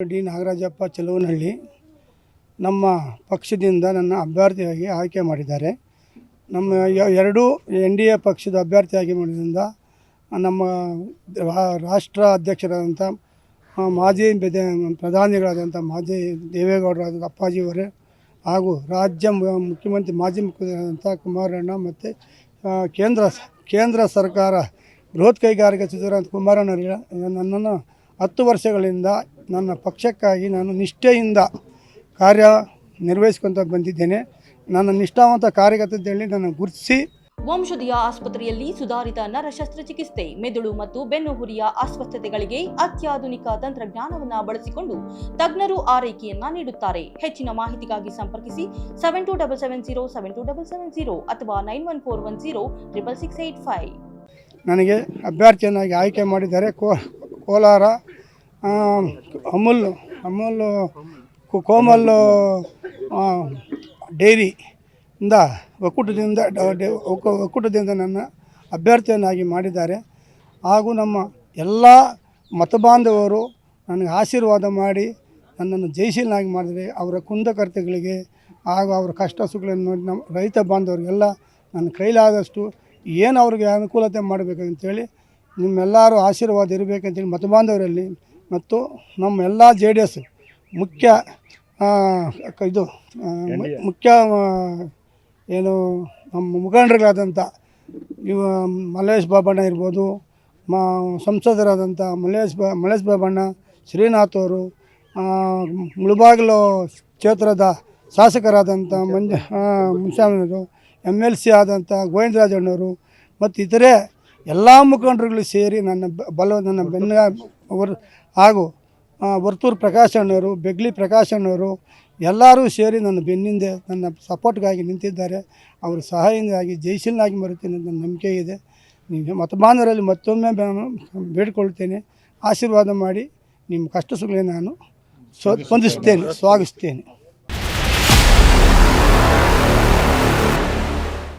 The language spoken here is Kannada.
ಡಿ ನಾಗರಾಜಪ್ಪ ಚೆಲುವನಹಳ್ಳಿ ನಮ್ಮ ಪಕ್ಷದಿಂದ ನನ್ನ ಅಭ್ಯರ್ಥಿಯಾಗಿ ಆಯ್ಕೆ ಮಾಡಿದ್ದಾರೆ. ನಮ್ಮ ಎರಡೂ ಎನ್ ಡಿ ಎ ಪಕ್ಷದ ಅಭ್ಯರ್ಥಿಯಾಗಿ ಮಾಡಿದ್ರಿಂದ ನಮ್ಮ ರಾಷ್ಟ್ರ ಅಧ್ಯಕ್ಷರಾದಂಥ ಮಾಜಿ ಪ್ರಧಾನಿಗಳಾದಂಥ ಮಾಜಿ ದೇವೇಗೌಡರಾದ ಅಪ್ಪಾಜಿಯವರೇ ಹಾಗೂ ರಾಜ್ಯ ಮುಖ್ಯಮಂತ್ರಿ ಮಾಜಿ ಮುಖ್ಯಮಂತ್ರಿಯಾದಂಥ ಕುಮಾರಣ್ಣ ಮತ್ತು ಕೇಂದ್ರ ಕೇಂದ್ರ ಸರ್ಕಾರ ಬೃಹತ್ ಕೈಗಾರಿಕಾ ಸಚಿವರಾದ ಕುಮಾರಣ್ಣ ನನ್ನನ್ನು ಹತ್ತು ವರ್ಷಗಳಿಂದ ನನ್ನ ಪಕ್ಷಕ್ಕಾಗಿ ನಾನು ನಿಷ್ಠೆಯಿಂದ ಕಾರ್ಯ ನಿರ್ವಹಿಸ್ಕೊತ ಬಂದಿದ್ದೇನೆ. ನನ್ನ ನಿಷ್ಠಾವಂತ ಕಾರ್ಯಕರ್ತದಲ್ಲಿ ನನ್ನ ಗುರುತಿಸಿ ವಂಶದಿಯ ಆಸ್ಪತ್ರೆಯಲ್ಲಿ ಸುಧಾರಿತ ನರ ಶಸ್ತ್ರಚಿಕಿತ್ಸೆ ಮೆದುಳು ಮತ್ತು ಬೆನ್ನುಹುರಿಯ ಅಸ್ವಸ್ಥತೆಗಳಿಗೆ ಅತ್ಯಾಧುನಿಕ ತಂತ್ರಜ್ಞಾನವನ್ನು ಬಳಸಿಕೊಂಡು ತಜ್ಞರು ಆರೈಕೆಯನ್ನ ನೀಡುತ್ತಾರೆ. ಹೆಚ್ಚಿನ ಮಾಹಿತಿಗಾಗಿ ಸಂಪರ್ಕಿಸಿ seven two double seven zero seven two double seven zero ಅಥವಾ nine one four one zero triple six eight five. ನನಗೆ ಅಭ್ಯರ್ಥಿಯನ್ನಾಗಿ ಆಯ್ಕೆ ಮಾಡಿದ್ದಾರೆ ಕೋಲಾರ ಅಮೂಲ್ ಅಮೂಲ್, ಕೋಮಲ್ ಡೈರಿಯಿಂದ ಒಕ್ಕೂಟದಿಂದ ಒಕ್ಕೂಟದಿಂದ ನನ್ನ ಅಭ್ಯರ್ಥಿಯನ್ನಾಗಿ ಮಾಡಿದ್ದಾರೆ. ಹಾಗೂ ನಮ್ಮ ಎಲ್ಲ ಮತಬಾಂಧವರು ನನಗೆ ಆಶೀರ್ವಾದ ಮಾಡಿ ನನ್ನನ್ನು ಜಯಶೀಲನಾಗಿ ಮಾಡಿದರೆ ಅವರ ಕುಂದಕರ್ತೆಗಳಿಗೆ ಹಾಗೂ ಅವರ ಕಷ್ಟ ಸುಖಗಳನ್ನು ನೋಡಿ ನಮ್ಮ ರೈತ ಬಾಂಧವರಿಗೆಲ್ಲ ನನ್ನ ಕೈಲಾದಷ್ಟು ಏನು ಅವ್ರಿಗೆ ಅನುಕೂಲತೆ ಮಾಡಬೇಕಂತೇಳಿ ನಿಮ್ಮೆಲ್ಲರೂ ಆಶೀರ್ವಾದ ಇರಬೇಕಂತೇಳಿ ಮತಬಾಂಧವರಲ್ಲಿ ಮತ್ತು ನಮ್ಮ ಎಲ್ಲ ಜೆ ಡಿ ಎಸ್ ಮುಖ್ಯ ಇದು ಮುಖ್ಯ ಏನು ನಮ್ಮ ಮುಖಂಡರುಗಳಾದಂಥ ಇವ ಮಲ್ಲೇಶ್ ಬಾಬಣ್ಣ ಇರ್ಬೋದು ಮಾ ಸಂಸದರಾದಂಥ ಮಲ್ಲೇಶ್ ಬಾ ಮಲ್ಲೇಶ್ ಬಾಬಣ್ಣ ಶ್ರೀನಾಥ್ ಅವರು ಮುಳುಬಾಗಿಲು ಕ್ಷೇತ್ರದ ಶಾಸಕರಾದಂಥ ಮಂಜ ಮುನ್ಸಾಮಿನವರು ಎಂ ಎಲ್ ಸಿ ಆದಂಥ ಗೋವಿಂದರಾಜಣ್ಣವರು ಮತ್ತು ಇತರೆ ಎಲ್ಲ ಮುಖಂಡರುಗಳು ಸೇರಿ ನನ್ನ ಬಲ, ನನ್ನ ಬೆನ್ನ ಹಾಗೂ ವರ್ತೂರು ಪ್ರಕಾಶ್ ಅಣ್ಣವರು, ಬೆಗ್ಲಿ ಪ್ರಕಾಶ್ ಅಣ್ಣವರು, ಎಲ್ಲರೂ ಸೇರಿ ನನ್ನ ಬೆನ್ನಿಂದೆ ನನ್ನ ಸಪೋರ್ಟ್ಗಾಗಿ ನಿಂತಿದ್ದಾರೆ. ಅವರು ಸಹಾಯದಿಂದಾಗಿ ಜಯಶೀಲನಾಗಿ ಬರುತ್ತೇನೆ ನನ್ನ ನಂಬಿಕೆ ಇದೆ. ನೀವು ಮತಬಾಂಧವರಲ್ಲಿ ಮತ್ತೊಮ್ಮೆ ಬೇಡಿಕೊಳ್ಳುತ್ತೇನೆ ಬೇಡಿಕೊಳ್ತೇನೆ. ಆಶೀರ್ವಾದ ಮಾಡಿ ನಿಮ್ಮ ಕಷ್ಟ ಸುಖಗಳಿಗೆ ನಾನು ಸ್ವ ಸ್ಪಂದಿಸ್ತೇನೆ ಸ್ವಾಗತಿಸ್ತೇನೆ.